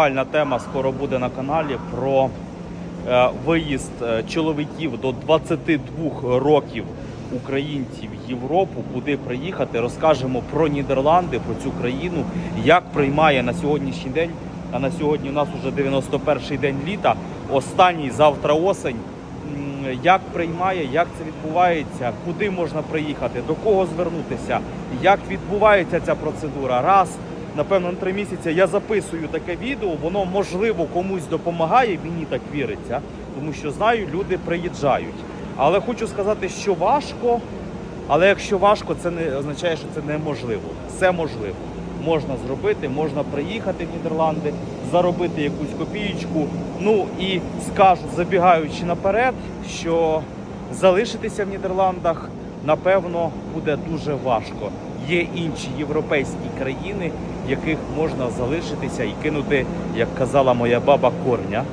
Актуальна тема скоро буде на каналі про е, виїзд е, чоловіків до 22 років українців в Європу, куди приїхати. Розкажемо про Нідерланди, про цю країну, як приймає на сьогоднішній день. А на сьогодні у нас вже 91-й день літа, останній завтра осень. Як приймає, як це відбувається, куди можна приїхати, до кого звернутися, як відбувається ця процедура. Раз напевно, на три місяці я записую таке відео, воно можливо комусь допомагає, мені так віриться, тому що знаю, люди приїжджають. Але хочу сказати, що важко, але якщо важко, це не означає, що це неможливо. Все можливо. Можна зробити, можна приїхати в Нідерланди, заробити якусь копієчку. Ну і скажу, забігаючи наперед, що залишитися в Нідерландах напевно буде дуже важко. Є інші європейські країни, в яких можна залишитися і кинути, як казала моя баба, корня.